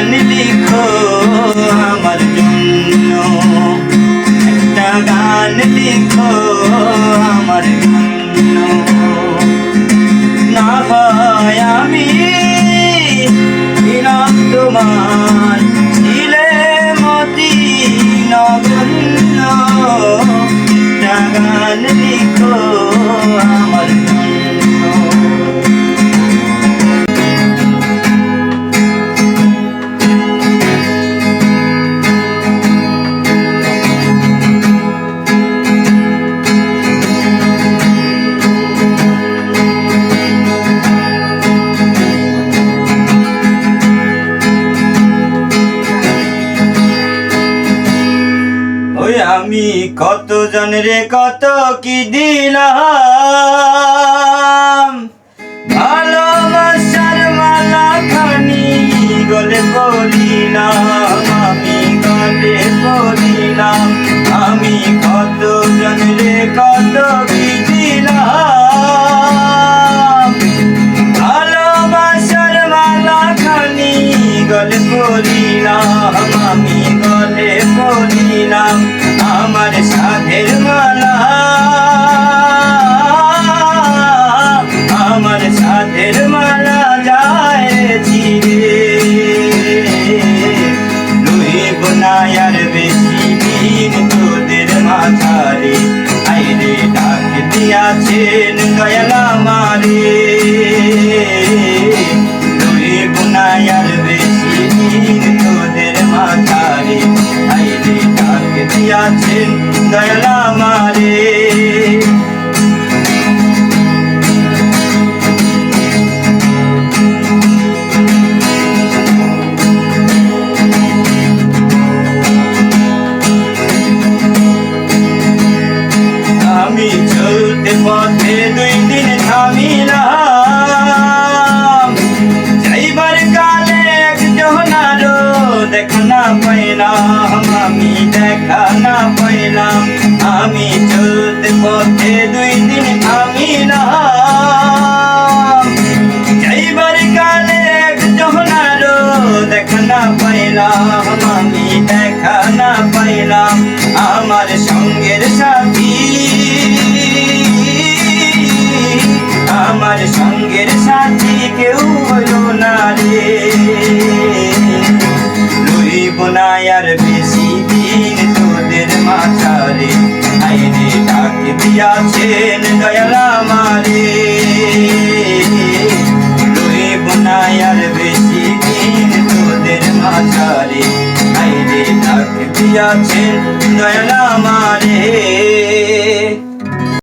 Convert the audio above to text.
গান লিখো আমার জন্য। একটা গান লিখো আমার জন্য। না হয় আমি তোমার রে, কত কি দিলাম? ভালোবাসার মালা খানি গলে পড়িলাম, আমি গলে পড়িলাম, আমি কত জন রে, কত কি দিলাম? ভালোবাসার মালা খানি গলে পড়িলাম, আমি গলে পড়িলাম আমার সাধের মালা। আমার সাধের মালা যায় চিরে লুই বোনায়ার বেশি দিন তোদের মাথারে আইরে ডাক দিয়াছেন দিয়াছেন দয়ালা মারে আমি চলতে পথে দুই দিন থামিলাম। যাইবার কালে একজনারও দেখা না পাইলাম। আমি চলতে পথে দুই দিন থামিলাম। যাইবার কালে একজনারও দেখা না পাইলাম। আমি দেখা না পাইলাম আমার সঙ্গের সাথী। আমার সঙ্গের সাথী কেউ হলো না রে। লইব না আর দিয়াছেন দয়ালা মারে লইব না আর বেশি দিন তোদের মাথারে আইনে ডাক দিয়াছেন দয়ালা মারে